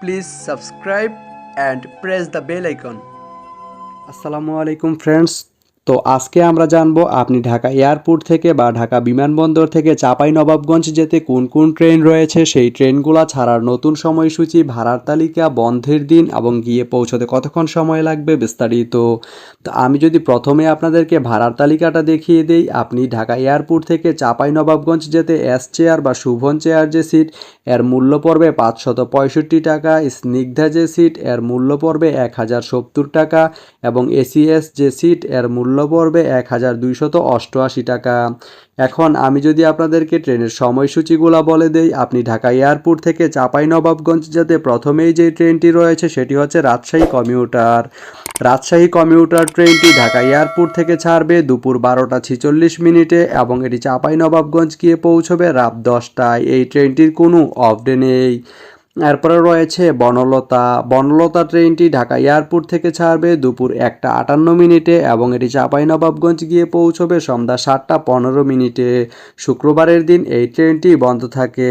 please subscribe and press the bell icon. Assalamu alaikum friends. তো আজকে আমরা জানব আপনি ঢাকা এয়ারপোর্ট থেকে বা ঢাকা বিমানবন্দর থেকে চাপাই নবাবগঞ্জ যেতে কোন কোন ট্রেন রয়েছে, সেই ট্রেনগুলো ছাড়ার নতুন সময়সূচি, ভাড়ার তালিকা, বন্ধের দিন এবং গিয়ে পৌঁছতে কতক্ষণ সময় লাগবে বিস্তারিত। তো আমি যদি প্রথমে আপনাদেরকে ভাড়ার তালিকাটা দেখিয়ে দেই, আপনি ঢাকা এয়ারপোর্ট থেকে চাপাই নবাবগঞ্জ যেতে এস চেয়ার বা শুভন চেয়ার যে সিট, এর মূল্য পড়বে পাঁচশত পঁয়ষট্টি টাকা, স্নিগ্ধা যে সিট, এর মূল্য পড়বে এক হাজার সত্তর টাকা এবং এসিএস যে সিট, এর মূল্য পড়বে এক হাজার দুইশত অষ্টআশি টাকা। এখন আমি যদি আপনাদেরকে ট্রেনের সময়সূচিগুলো বলে দেই, আপনি ঢাকা এয়ারপোর্ট থেকে চাপাই নবাবগঞ্জ যেতে প্রথমেই যে ট্রেনটি রয়েছে সেটি হচ্ছে রাজশাহী কমিউটার। রাজশাহী কমিউটার ট্রেনটি ঢাকা এয়ারপোর্ট থেকে ছাড়বে দুপুর বারোটা ছিচল্লিশ মিনিটে এবং এটি চাপাই নবাবগঞ্জ গিয়ে পৌঁছবে রাত দশটায়। এই ট্রেনটির কোনো অফ ডে নেই। এরপরে রয়েছে বনলতা। বনলতা ট্রেনটি ঢাকা এয়ারপোর্ট থেকে ছাড়বে দুপুর একটা আটান্ন মিনিটে এবং এটি চাঁপাইনবাবগঞ্জ গিয়ে পৌঁছবে সন্ধ্যা সাতটা পনেরো মিনিটে। শুক্রবারের দিন এই ট্রেনটি বন্ধ থাকে।